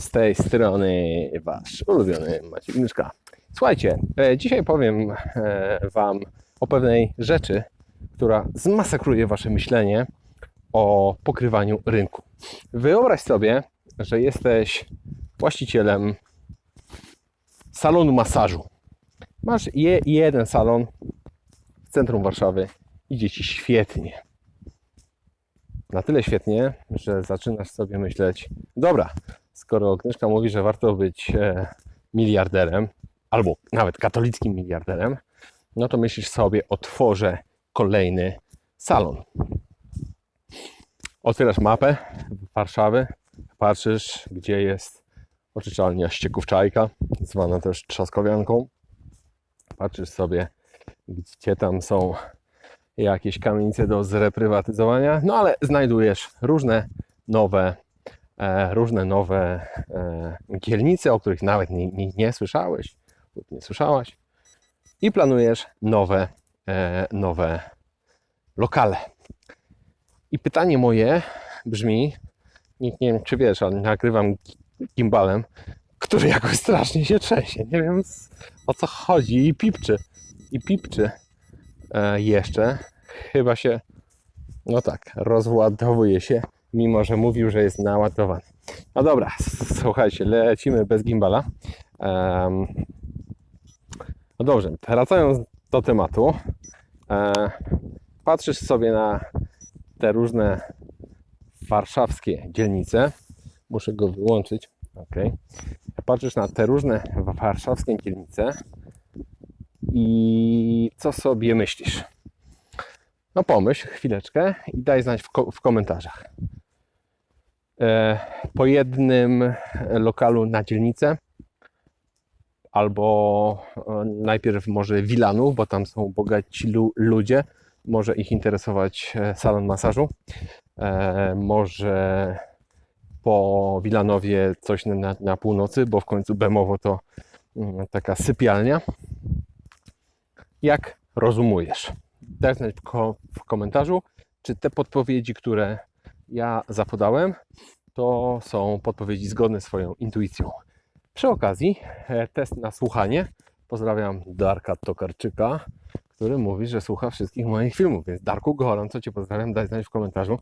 Z tej strony wasz ulubiony Maciek Miszka. Słuchajcie, e, dzisiaj powiem e, wam o pewnej rzeczy, która zmasakruje wasze myślenie o pokrywaniu rynku. Wyobraź sobie, że jesteś właścicielem salonu masażu. Masz je, jeden salon w centrum Warszawy, idzie ci świetnie. Na tyle świetnie, że zaczynasz sobie myśleć, dobra, skoro Agnieszka mówi, że warto być e, miliarderem, albo nawet katolickim miliarderem, no to myślisz sobie, otworzę kolejny salon. Otwierasz mapę Warszawy, patrzysz, gdzie jest oczyszczalnia ścieków Czajka, zwana też trzaskowianką. Patrzysz sobie, gdzie tam są jakieś kamienice do zreprywatyzowania, no ale znajdujesz różne nowe, e, różne nowe e, o których nawet nie, nie, nie słyszałeś lub nie słyszałaś i planujesz nowe, e, nowe lokale. I pytanie moje brzmi, nie, nie wiem czy wiesz, ale nagrywam gimbalem, który jakoś strasznie się trzęsie. Nie wiem o co chodzi i pipczy. I pipczy e, jeszcze. Chyba się, no tak, rozładowuje się, mimo że mówił, że jest naładowany. No dobra, słuchajcie, lecimy bez gimbala. No dobrze, wracając do tematu. E, patrzysz sobie na te różne warszawskie dzielnice. Muszę go wyłączyć. Ok. Patrzysz na te różne warszawskie dzielnice i co sobie myślisz? No pomyśl chwileczkę i daj znać w, ko- w komentarzach. E, po jednym lokalu na dzielnicę albo e, najpierw może Wilanów, bo tam są bogaci lu- ludzie, może ich interesować e, salon masażu, e, może po Wilanowie coś na, na północy, bo w końcu Bemowo to mm, taka sypialnia. Jak rozumujesz? Daj znać w, ko- w komentarzu, czy te podpowiedzi, które ja zapodałem, to są podpowiedzi zgodne z swoją intuicją. Przy okazji e, test na słuchanie. Pozdrawiam Darka Tokarczyka, który mówi, że słucha wszystkich moich filmów. Więc Darku, gorąco Cię pozdrawiam. Daj znać w komentarzu,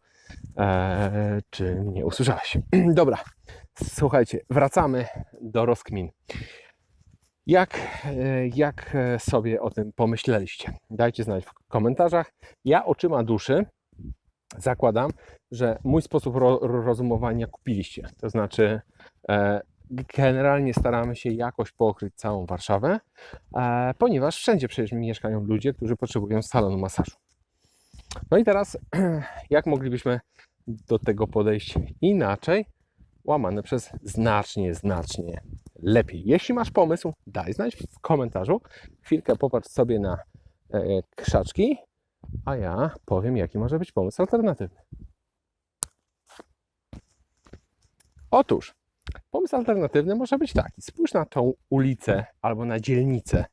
e, czy mnie usłyszałeś. Dobra, słuchajcie, wracamy do rozkmin. Jak, e, jak e, sobie o tym pomyśleliście? Dajcie znać w komentarzach. Ja oczyma duszy zakładam, że mój sposób ro, ro- rozumowania kupiliście. To znaczy, e, generalnie staramy się jakoś pokryć całą Warszawę, e, ponieważ wszędzie przecież mieszkają ludzie, którzy potrzebują salonu masażu. No i teraz, jak moglibyśmy do tego podejść inaczej, łamane przez znacznie, znacznie lepiej. Jeśli masz pomysł, daj znać w komentarzu. Chwilkę popatrz sobie na e, krzaczki, a ja powiem, jaki może być pomysł alternatywny. Otóż, pomysł alternatywny może być taki. Spójrz na tą ulicę albo na dzielnicę,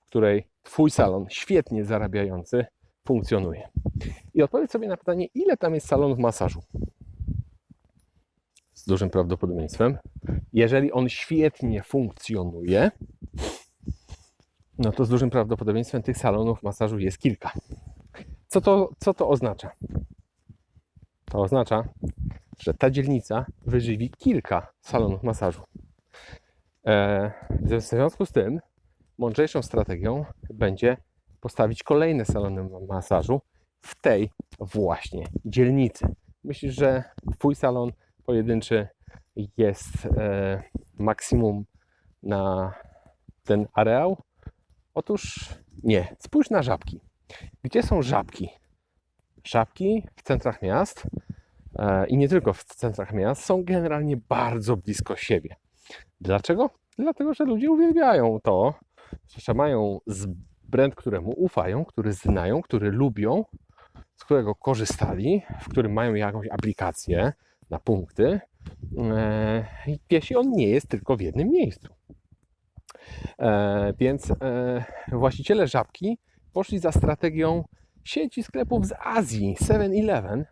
w której Twój salon, świetnie zarabiający, funkcjonuje. I odpowiedz sobie na pytanie, ile tam jest salonów masażu? Z dużym prawdopodobieństwem. Jeżeli on świetnie funkcjonuje, no to z dużym prawdopodobieństwem tych salonów masażu jest kilka. Co to, co to oznacza? To oznacza, że ta dzielnica wyżywi kilka salonów masażu. E, w związku z tym, mądrzejszą strategią będzie postawić kolejne salony ma- masażu w tej właśnie dzielnicy. Myślisz, że Twój salon pojedynczy jest e, maksimum na ten areał? Otóż nie. Spójrz na żabki. Gdzie są żabki? Żabki w centrach miast e, i nie tylko w centrach miast są generalnie bardzo blisko siebie. Dlaczego? Dlatego, że ludzie uwielbiają to, że mają brand, któremu ufają, który znają, który lubią, z którego korzystali, w którym mają jakąś aplikację na punkty, e, jeśli on nie jest tylko w jednym miejscu. E, więc e, właściciele żabki poszli za strategią sieci sklepów z Azji 7-Eleven,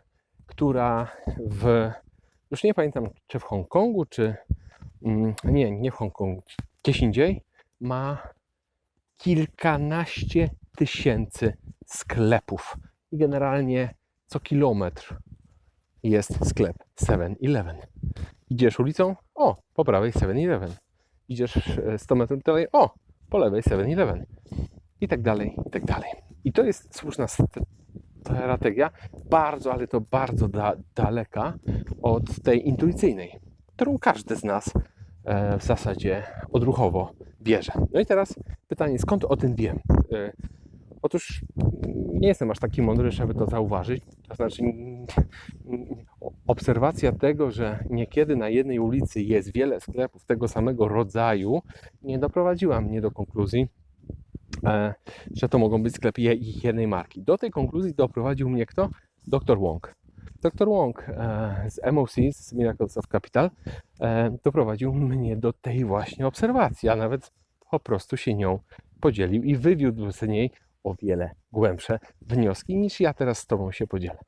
która w już nie pamiętam czy w Hongkongu, czy mm, nie, nie w Hongkongu, gdzieś indziej, ma kilkanaście tysięcy sklepów. I generalnie co kilometr jest sklep 7-Eleven. Idziesz ulicą, o, po prawej 7-Eleven. Idziesz e, 100 metrów dalej, o, po lewej 7-Eleven. I tak dalej, i tak dalej. I to jest słuszna st- strategia, bardzo, ale to bardzo da- daleka od tej intuicyjnej, którą każdy z nas e, w zasadzie odruchowo bierze. No i teraz pytanie, skąd o tym wiem? E, Otóż nie jestem aż taki mądry, żeby to zauważyć. To znaczy, obserwacja tego, że niekiedy na jednej ulicy jest wiele sklepów tego samego rodzaju, nie doprowadziła mnie do konkluzji, e, że to mogą być sklepy je- jednej marki. Do tej konkluzji doprowadził mnie kto? Dr. Wong. Dr. Wong e, z MOC, z Miracles of Capital, e, doprowadził mnie do tej właśnie obserwacji, a nawet po prostu się nią podzielił i wywiódł z niej o wiele głębsze wnioski niż ja teraz z Tobą się podzielę.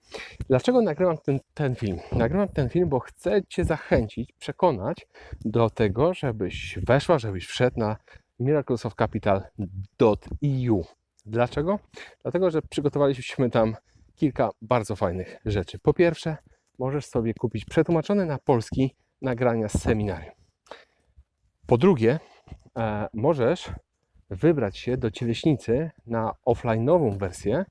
Dlaczego nagrywam ten, ten film? Nagrywam ten film, bo chcę Cię zachęcić, przekonać do tego, żebyś weszła, żebyś wszedł na miraclesofcapital.eu. Dlaczego? Dlatego, że przygotowaliśmy tam kilka bardzo fajnych rzeczy. Po pierwsze, możesz sobie kupić przetłumaczone na polski nagrania z seminarium. Po drugie, e, możesz wybrać się do Cieleśnicy na offline'ową wersję,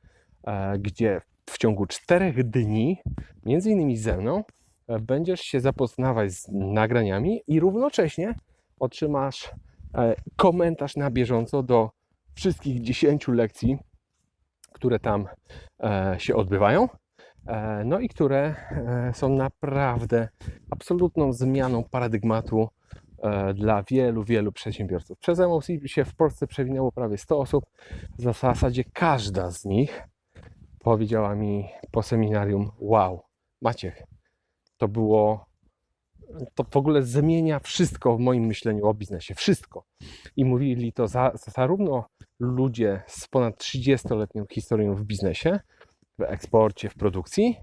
e, gdzie w ciągu czterech dni, między innymi ze mną, e, będziesz się zapoznawać z nagraniami i równocześnie otrzymasz e, komentarz na bieżąco do wszystkich 10 lekcji, które tam się odbywają. No i które są naprawdę absolutną zmianą paradygmatu dla wielu, wielu przedsiębiorców. Przez MOC się w Polsce przewinęło prawie 100 osób. W zasadzie każda z nich powiedziała mi po seminarium: Wow, Maciek, to było. To w ogóle zmienia wszystko w moim myśleniu o biznesie. Wszystko. I mówili to za, zarówno ludzie z ponad 30-letnią historią w biznesie, w eksporcie, w produkcji,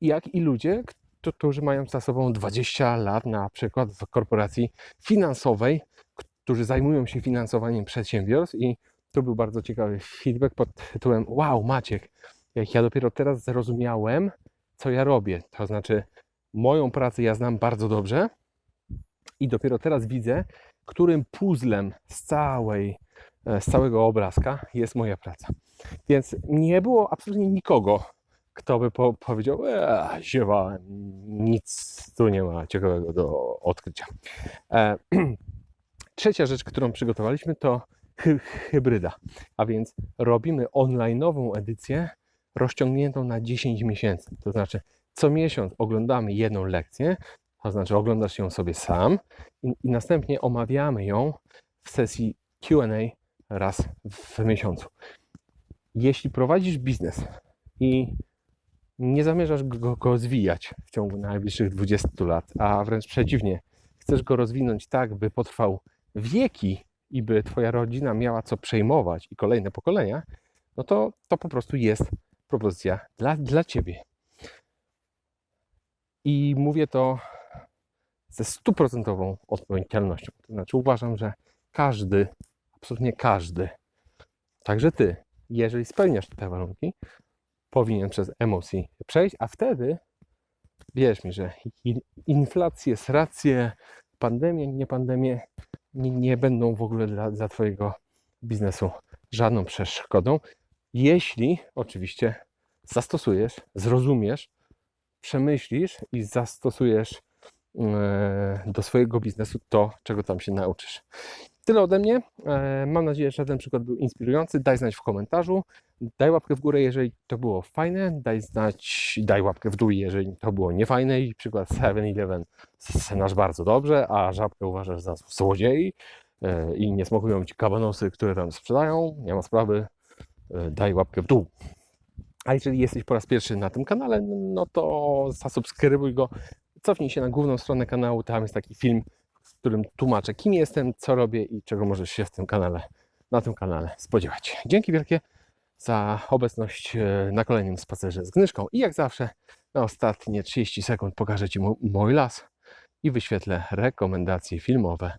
jak i ludzie, którzy mają za sobą 20 lat, na przykład w korporacji finansowej, którzy zajmują się finansowaniem przedsiębiorstw. I tu był bardzo ciekawy feedback pod tytułem: Wow, Maciek, jak ja dopiero teraz zrozumiałem, co ja robię. To znaczy, moją pracę ja znam bardzo dobrze i dopiero teraz widzę, którym puzzlem z, całej, e, z całego obrazka jest moja praca. Więc nie było absolutnie nikogo, kto by po, powiedział, eee, ziewałem, nic tu nie ma ciekawego do odkrycia. E, trzecia rzecz, którą przygotowaliśmy, to hy, hybryda, a więc robimy online'ową edycję rozciągniętą na 10 miesięcy. To znaczy, co miesiąc oglądamy jedną lekcję, to znaczy oglądasz ją sobie sam i, i następnie omawiamy ją w sesji QA raz w miesiącu. Jeśli prowadzisz biznes i nie zamierzasz go, go zwijać w ciągu najbliższych 20 lat, a wręcz przeciwnie, chcesz go rozwinąć tak, by potrwał wieki i by Twoja rodzina miała co przejmować i kolejne pokolenia, no to to po prostu jest propozycja dla, dla Ciebie. I mówię to ze stuprocentową odpowiedzialnością. To znaczy uważam, że każdy, absolutnie każdy, także Ty, jeżeli spełniasz te warunki, powinien przez emocje przejść, a wtedy wierz mi, że inflacje, racje, pandemie, nie pandemie nie, nie będą w ogóle dla, dla Twojego biznesu żadną przeszkodą, jeśli oczywiście zastosujesz, zrozumiesz, przemyślisz i zastosujesz do swojego biznesu to, czego tam się nauczysz. Tyle ode mnie. E, Mam nadzieję, że ten przykład był inspirujący. Daj znać w komentarzu. Daj łapkę w górę, jeżeli to było fajne. Daj znać, daj łapkę w dół, jeżeli to było niefajne. I przykład 7-Eleven znasz bardzo dobrze, a żabkę uważasz za złodziei e, i nie smakują ci kabanosy, które tam sprzedają. Nie ma sprawy. E, Daj łapkę w dół. A jeżeli jesteś po raz pierwszy na tym kanale, no to zasubskrybuj go. Cofnij się na główną stronę kanału. Tam jest taki film, w którym tłumaczę, kim jestem, co robię i czego możesz się w tym kanale, na tym kanale spodziewać. Dzięki wielkie za obecność e, na kolejnym spacerze z Gnyszką i jak zawsze Na ostatnie 30 sekund pokażę Ci mój las i wyświetlę rekomendacje filmowe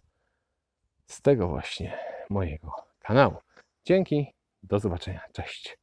z tego właśnie mojego kanału. Dzięki, do zobaczenia, cześć.